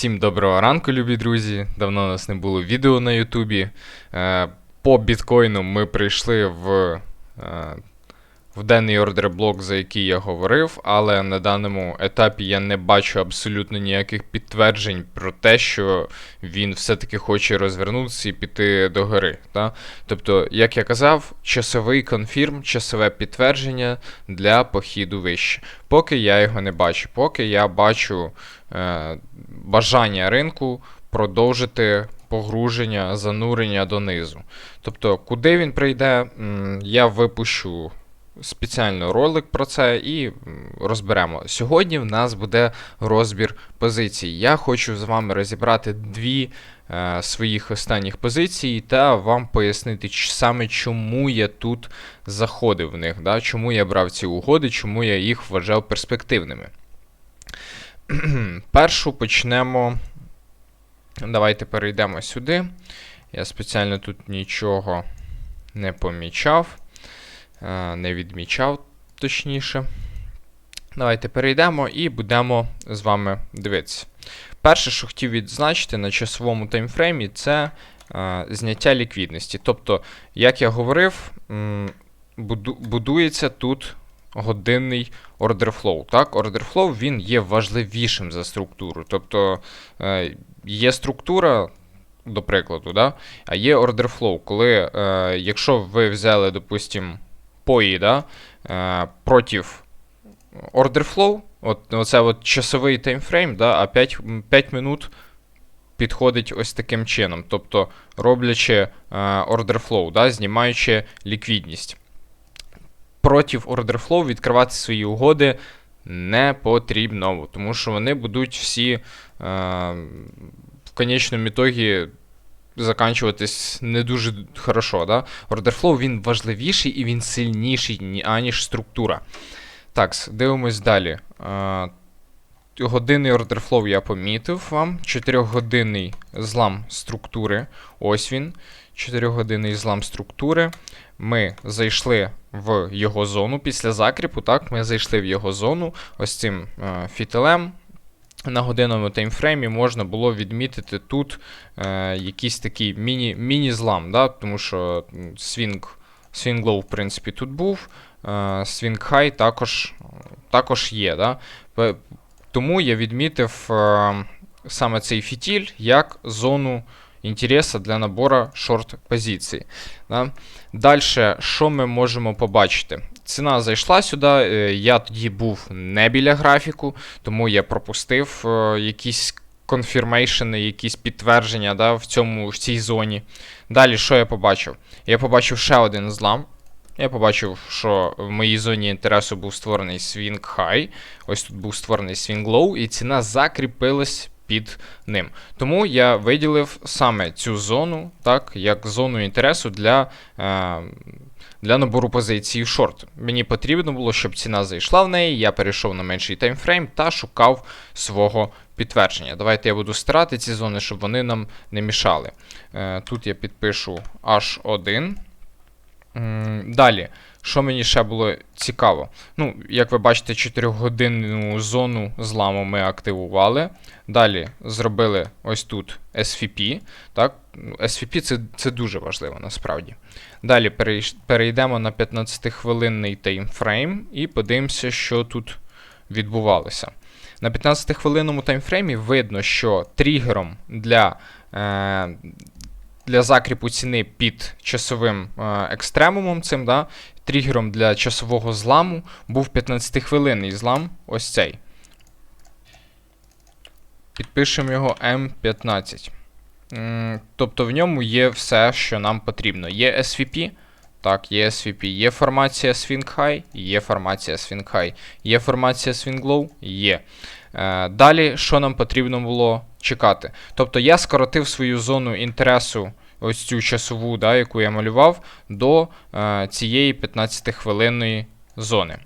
Всім доброго ранку, любі друзі. Давно у нас не було відео на Ютубі. Е, По біткоїну ми прийшли в, е, в денний ордер-блок, за який я говорив, але на даному етапі я не бачу абсолютно ніяких підтверджень про те, що він все-таки хоче розвернутися і піти до гори. Та? Тобто, як я казав, часовий конфірм, часове підтвердження для похіду вище. Поки я його не бачу, поки я бачу е, бажання ринку продовжити погруження, занурення донизу. Тобто, куди він прийде, я випущу спеціально ролик про це і розберемо. Сьогодні в нас буде розбір позицій. Я хочу з вами розібрати дві е, своїх останніх позицій та вам пояснити саме, чому я тут заходив в них, да? чому я брав ці угоди, чому я їх вважав перспективними. Першу почнемо. Давайте перейдемо сюди. Я спеціально тут нічого не помічав, не відмічав, точніше. Давайте перейдемо і будемо з вами дивитися. Перше, що хотів відзначити на часовому таймфреймі, це е, зняття ліквідності. Тобто, як я говорив, буду- будується тут годинний flow. Так? Flow він є важливішим за структуру. Тобто е, є структура, до прикладу, да? а є flow, коли, е, якщо ви взяли, допустим, POI да? е, проти order flow, от, оце от часовий таймфрейм, да? а 5, 5 минут підходить ось таким чином. Тобто роблячи е, order flow, да? знімаючи ліквідність проти order flow відкривати свої угоди не потрібно, тому що вони будуть всі е, в конечному ітогі заканчуватись не дуже хорошо. Да? Order flow він важливіший і він сильніший, аніж структура. Так, дивимось далі. Годинний flow я помітив вам. 4-годинний злам структури. Ось він. 4-годинний злам структури. Ми зайшли в його зону після закріпу. Так, ми зайшли в його зону ось цим е, фітилем. На годинному таймфреймі можна було відмітити тут е, якийсь такий міні, міні-злам, да? тому що свінг, свінг low, в принципі, тут був. Е, свінг high також, також є. Да? Тому я відмітив е, саме цей фітіль як зону інтересу для набору шорт-позицій. Да? Далі, що ми можемо побачити? Ціна зайшла сюди, е, я тоді був не біля графіку, тому я пропустив е, якісь конфірмейшени, якісь підтвердження да, в, цьому, в цій зоні. Далі, що я побачив? Я побачив ще один злам. Я побачив, що в моїй зоні інтересу був створений Swing High. Ось тут був створений Swing Low, і ціна закріпилась під ним. Тому я виділив саме цю зону, так, як зону інтересу для, е, для набору позиції шорт. Мені потрібно було, щоб ціна зайшла в неї, я перейшов на менший таймфрейм та шукав свого підтвердження. Давайте я буду стирати ці зони, щоб вони нам не мішали. Е, тут я підпишу H1. Далі, що мені ще було цікаво? Ну, як ви бачите, 4-годинну зону зламу ми активували. Далі зробили ось тут SVP. Так? SVP це, це дуже важливо насправді. Далі перейдемо на 15-хвилинний таймфрейм і подивимося, що тут відбувалося. На 15-хвилинному таймфреймі видно, що тригером для, е, для закріпу ціни під часовим е, екстремумом, цим, да, тригером для часового зламу був 15-хвилинний злам, ось цей. Підпишемо його M15. Тобто в ньому є все, що нам потрібно. Є SVP, так, є SVP, є формація Swing High, є формація Swing High, є формація Swing Low, є. Е, далі, що нам потрібно було чекати? Тобто я скоротив свою зону інтересу, ось цю часову, да, яку я малював, до е, цієї 15-хвилинної зони.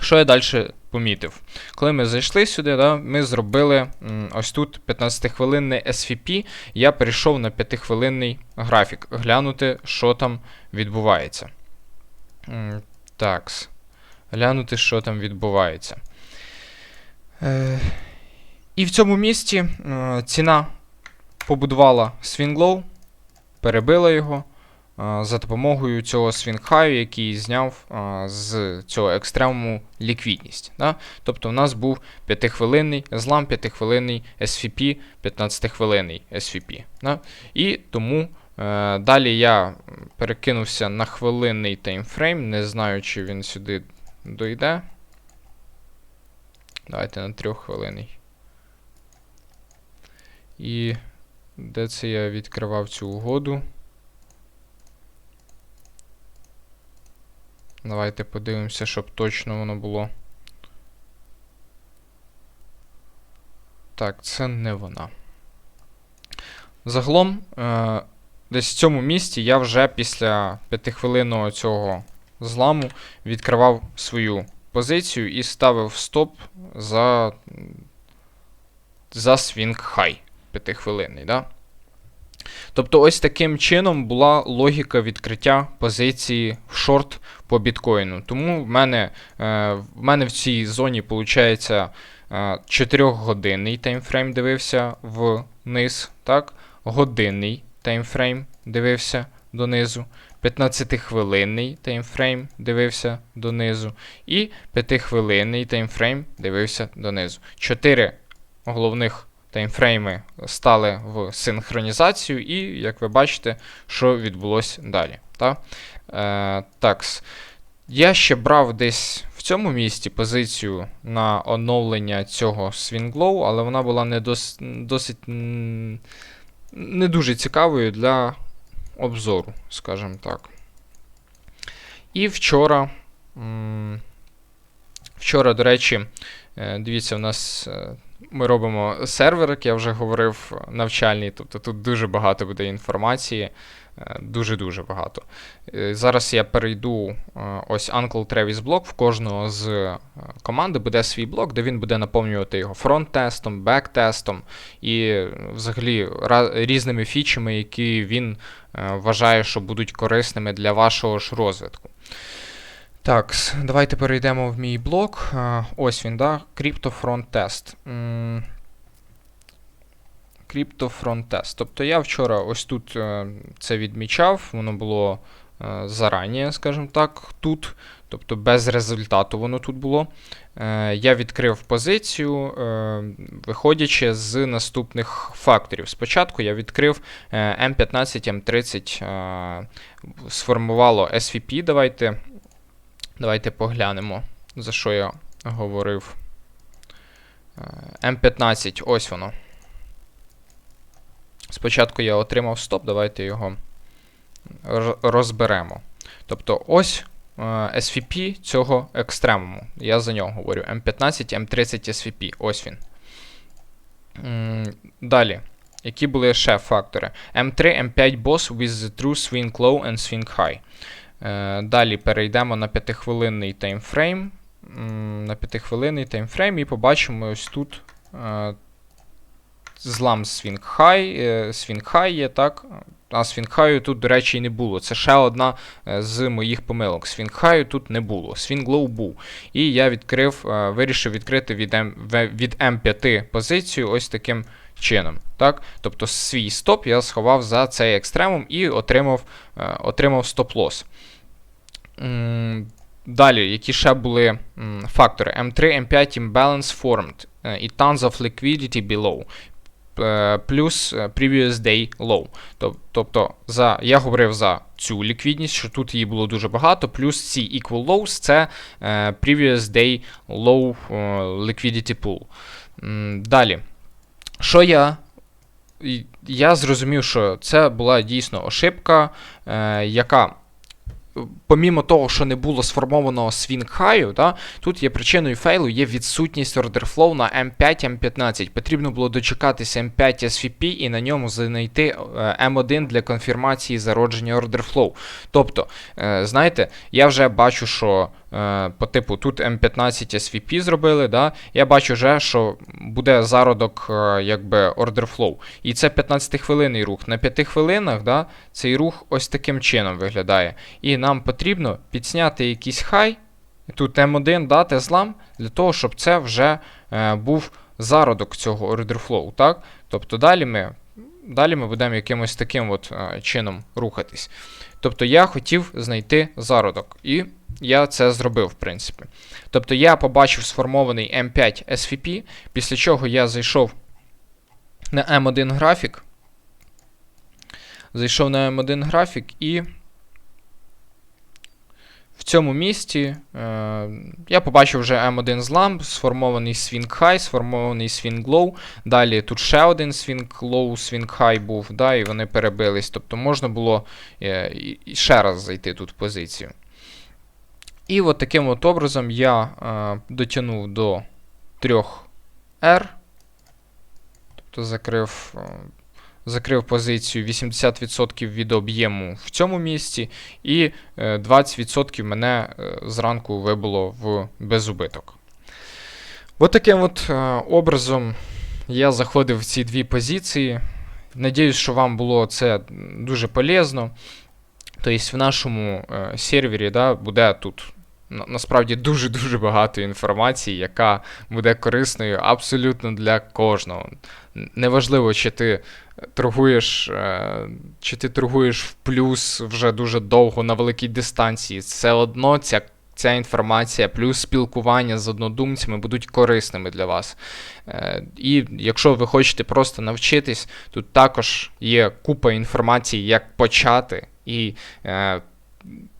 Що я далі помітив? Коли ми зайшли сюди, да, ми зробили ось тут 15-хвилинний SVP, я перейшов на 5-хвилинний графік, глянути, що там відбувається. Такс. Глянути, що там відбувається. Е, І в цьому місці е, ціна побудувала low, перебила його е, за допомогою цього swing який зняв е, з цього екстремуму ліквідність. Да? Тобто в нас був 5-хвилинний злам, 5-хвилинний SVP, 15-хвилинний SVP. Да? І тому е, далі я перекинувся на хвилинний таймфрейм, не знаю, чи він сюди дойде. Давайте на трьоххвилинний. І де це я відкривав цю угоду? Давайте подивимося, щоб точно воно було. Так, це не вона. Загалом, е, десь в цьому місці я вже після п'ятихвилинного цього зламу відкривав свою позицію і ставив стоп за, за свінг хай п'ятихвилинний. Да? Тобто, ось таким чином була логіка відкриття позиції в шорт по біткоїну. Тому в мене е, в мене в цій зоні виходить 4-годинний таймфрейм дивився вниз, так? годинний таймфрейм дивився донизу, 15-хвилинний таймфрейм дивився донизу, і 5-хвилинний таймфрейм дивився донизу. Чотири головних таймфрейми стали в синхронізацію, і, як ви бачите, що відбулося далі. Так? Е, такс. Я ще брав десь в цьому місці позицію на оновлення цього свінглоу, але вона була не дос, досить не дуже цікавою для обзору, скажімо так. І вчора. Вчора, до речі, е, дивіться, у нас е, ми робимо сервер, як я вже говорив, навчальний, тобто тут дуже багато буде інформації. е, Дуже-дуже багато. Е, Зараз я перейду е, ось Uncle Travis блок. В кожного з команди буде свій блок, де він буде наповнювати його фронт-тестом, бек-тестом і взагалі різними фічами, які він вважає, що будуть корисними для вашого ж розвитку. Так, давайте перейдемо в мій блок. Ось він, да? Crypto Front Test. М, Crypto Front Test. Тобто я вчора ось тут е, це відмічав, воно було е, зарані, скажімо так, тут. Тобто без результату воно тут було. Е, я відкрив позицію, виходячи з наступних факторів. Спочатку я відкрив е, M15, M30, е, сформувало SVP. Давайте, давайте поглянемо, за що я говорив. Е, M15, ось воно. Спочатку я отримав стоп, давайте його розберемо. Тобто ось е, SVP цього екстремуму. Я за нього говорю. M15, M30 SVP. Ось він. Далі. Які були ще фактори? M3, M5 boss with the true swing low and swing high. Е, Далі перейдемо на 5-хвилинний таймфрейм. На 5-хвилинний таймфрейм і побачимо ось тут е, злам свінг хай, свінг хай є, так? А свінг хаю тут, до речі, і не було. Це ще одна е, з моїх помилок. Свінг хаю тут не було. Свінг лоу був. І я відкрив, е, вирішив відкрити від, від М5 позицію ось таким чином. Так? Тобто свій стоп я сховав за цей екстремум і отримав, е, отримав стоп-лос. Далі, які ще були фактори? M3, M5 imbalance formed е, і tons of liquidity below. е, Плюс previous day low. Тобто, за, я говорив за цю ліквідність, що тут її було дуже багато, плюс ці equal lows це previous day low liquidity pool. Далі. Що я. Я зрозумів, що це була дійсно ошибка, е, яка помімо того, що не було сформованого свінг хаю, да, тут є причиною фейлу, є відсутність ордерфлоу на M5, M15. Потрібно було дочекатися M5 SVP і на ньому знайти е, M1 для конфірмації зародження ордерфлоу. Тобто, е, знаєте, я вже бачу, що е, по типу тут M15 SVP зробили, да, я бачу вже, що буде зародок е, якби ордерфлоу. І це 15-хвилинний рух. На 5 хвилинах да, цей рух ось таким чином виглядає. І нам потрібно підсняти якийсь хай, тут М1 дати злам, для того, щоб це вже е, був зародок цього order flow, так? Тобто далі ми, далі ми будемо якимось таким от е, чином рухатись. Тобто я хотів знайти зародок, і я це зробив, в принципі. Тобто я побачив сформований M5 SVP, після чого я зайшов на M1 графік. Зайшов на M1 графік і в цьому місці е, я побачив вже M1 злам, сформований Swing High, сформований Swing Low. Далі тут ще один Swing Low, Swing High був, да, і вони перебились. Тобто можна було е, ще раз зайти тут в позицію. І от таким от образом я е, дотягнув до 3R. Тобто закрив, е, закрив позицію 80% від об'єму в цьому місці, і е, 20% мене е, зранку вибуло в безубиток. От таким от е, образом я заходив в ці дві позиції. Надіюсь, що вам було це дуже полезно. Тобто в нашому е, сервері да, буде тут насправді дуже-дуже багато інформації, яка буде корисною абсолютно для кожного. Неважливо, чи ти торгуєш, е, чи ти торгуєш в плюс вже дуже довго на великій дистанції. Все одно ця, ця інформація, плюс спілкування з однодумцями будуть корисними для вас. Е, І якщо ви хочете просто навчитись, тут також є купа інформації, як почати, і е,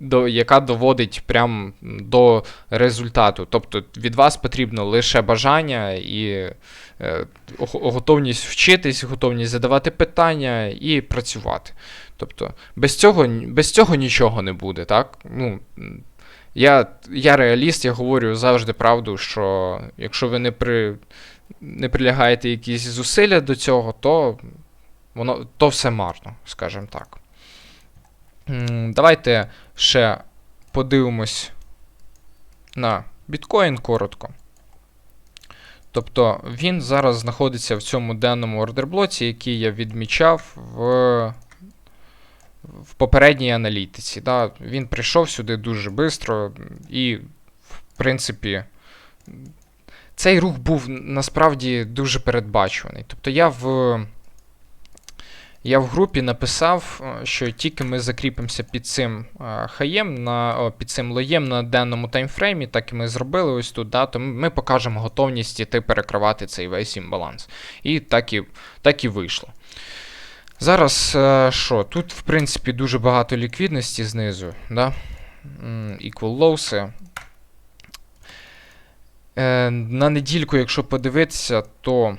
до, яка доводить прям до результату. Тобто від вас потрібно лише бажання і е, готовність вчитись, готовність задавати питання і працювати. Тобто без цього, без цього нічого не буде, так? Ну, я, я реаліст, я говорю завжди правду, що якщо ви не, при, не прилягаєте якісь зусилля до цього, то воно то все марно, скажімо так. Давайте ще подивимось на біткоін коротко. Тобто він зараз знаходиться в цьому денному ордерблоці, який я відмічав в, в попередній аналітиці. Да? Він прийшов сюди дуже швидко, і, в принципі, цей рух був насправді дуже передбачуваний. Тобто я в. Я в групі написав, е, що тільки ми закріпимося під цим е, хаєм, на, о, під цим лоєм на денному таймфреймі, так і ми зробили ось тут, да, то ми покажемо готовність іти перекривати цей весь імбаланс. І так і, так і вийшло. Зараз е, що? Тут, в принципі, дуже багато ліквідності знизу. Да? Equal lows. На недільку, якщо подивитися, то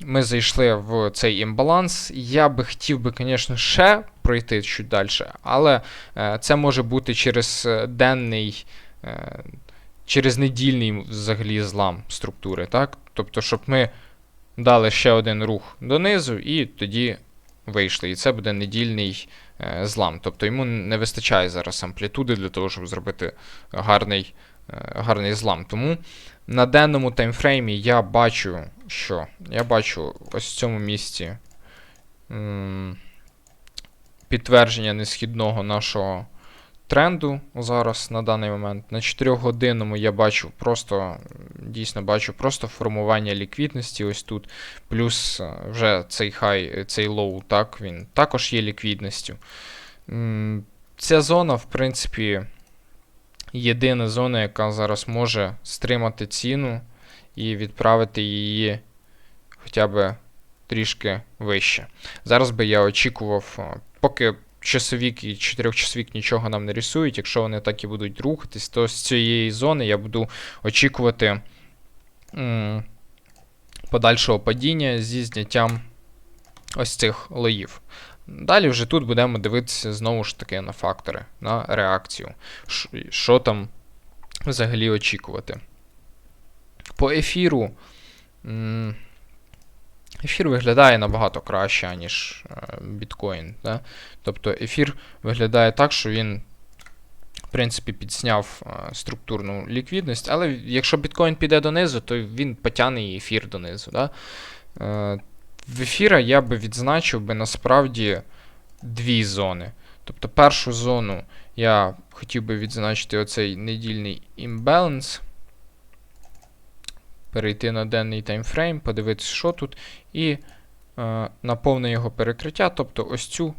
ми зайшли в цей імбаланс. Я би хотів би, звісно, ще пройти чуть далі, але е, це може бути через е, денний, е, через недільний взагалі злам структури. так? Тобто, щоб ми дали ще один рух донизу і тоді вийшли. І це буде недільний злам. Тобто йому не вистачає зараз амплітуди для того, щоб зробити гарний, гарний злам. Тому на денному таймфреймі я бачу, що я бачу ось в цьому місці підтвердження несхідного нашого тренду зараз на даний момент. На 4-годинному я бачу просто, дійсно бачу просто формування ліквідності ось тут. Плюс е, вже цей хай, цей лоу, так, він також є ліквідністю. Ця зона, в принципі, єдина зона, яка зараз може стримати ціну і відправити її хоча б трішки вище. Зараз би я очікував, поки часовік і чотирьохчасовік нічого нам не рисують, якщо вони так і будуть рухатись, то з цієї зони я буду очікувати подальшого падіння зі зняттям ось цих лоїв. Далі вже тут будемо дивитися знову ж таки на фактори, на реакцію. Що там взагалі очікувати. По ефіру. Ефір виглядає набагато краще, ніж біткоін. Да? Тобто ефір виглядає так, що він, в принципі, підсняв е, структурну ліквідність, але якщо біткоін піде донизу, то він потягне ефір донизу. Да? Е, В ефіра я би відзначив би насправді дві зони. Тобто першу зону я хотів би відзначити оцей недільний імбаланс. Перейти на денний таймфрейм, подивитися, що тут, і е, на повне його перекриття, тобто ось цю,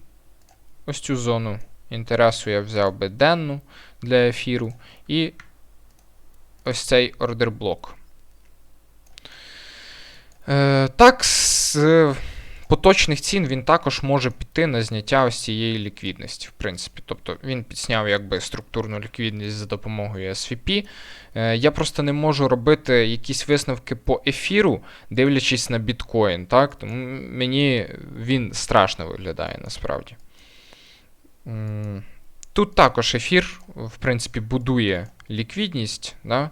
ось цю зону інтересу я взяв би денну для ефіру, і ось цей ордер блок. Е, так, з поточних цін він також може піти на зняття ось цієї ліквідності, в принципі. Тобто він підсняв якби структурну ліквідність за допомогою SVP. Е, я просто не можу робити якісь висновки по ефіру, дивлячись на біткоін. Так? Тому мені він страшно виглядає насправді. Тут також ефір, в принципі, будує ліквідність. Да?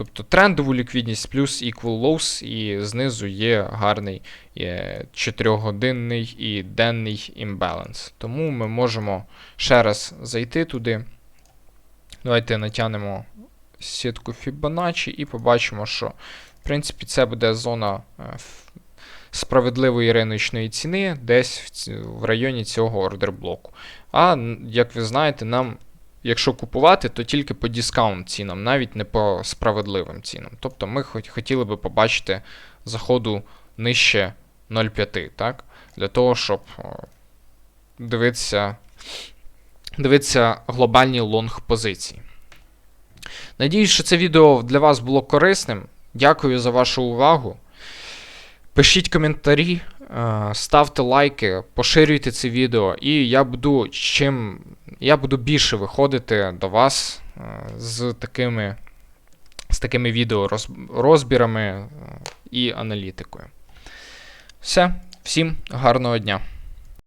Е, Тобто трендову ліквідність плюс equal lows, і знизу є гарний 4-годинний і денний імбаланс. Тому ми можемо ще раз зайти туди. Давайте натягнемо сітку Fibonacci і побачимо, що в принципі це буде зона е, справедливої риночної ціни десь в районі цього ордерблоку. А як ви знаєте, нам якщо купувати, то тільки по дискаунт цінам, навіть не по справедливим цінам. Тобто ми хотіли би побачити заходу нижче 0,5, так? Для того, щоб дивитися, дивитися глобальні лонг позиції. Надіюсь, що це відео для вас було корисним. Дякую за вашу увагу. Пишіть коментарі, ставте лайки, поширюйте це відео, і я буду чим я буду більше виходити до вас е, з такими, з такими відео розбірами е, і аналітикою. Все, всім гарного дня!